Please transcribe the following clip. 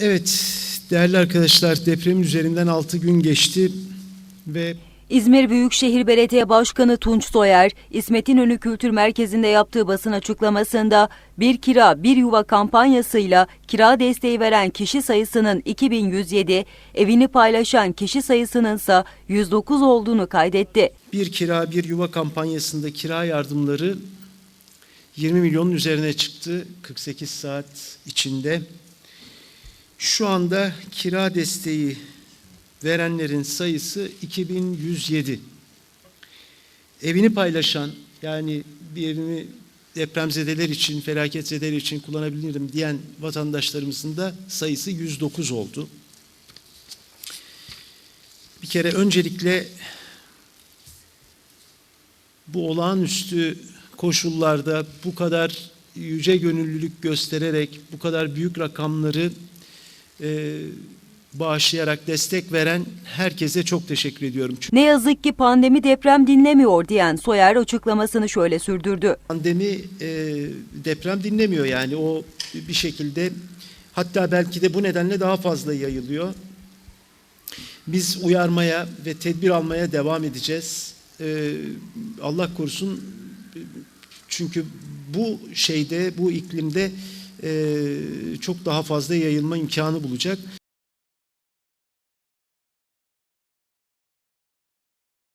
Evet, değerli arkadaşlar depremin üzerinden 6 gün geçti ve İzmir Büyükşehir Belediye Başkanı Tunç Soyer, İsmet İnönü Kültür Merkezi'nde yaptığı basın açıklamasında bir kira bir yuva kampanyasıyla kira desteği veren kişi sayısının 2107, evini paylaşan kişi sayısının ise 109 olduğunu kaydetti. bir kira bir yuva kampanyasında kira yardımları 20 milyonun üzerine çıktı 48 saat içinde. Şu anda kira desteği verenlerin sayısı 2107. Evini paylaşan yani bir evimi depremzedeler için, felaketzedeler için kullanabilirim diyen vatandaşlarımızın da sayısı 109 oldu. Bir kere öncelikle bu olağanüstü koşullarda bu kadar yüce gönüllülük göstererek bu kadar büyük rakamları e, bağışlayarak destek veren herkese çok teşekkür ediyorum. Çünkü Ne yazık ki pandemi deprem dinlemiyor diyen Soyer açıklamasını şöyle sürdürdü. pandemi e, deprem dinlemiyor yani o bir şekilde hatta belki de bu nedenle daha fazla yayılıyor. Biz uyarmaya ve tedbir almaya devam edeceğiz. E, Allah korusun çünkü bu şeyde bu iklimde çok daha fazla yayılma imkanı bulacak.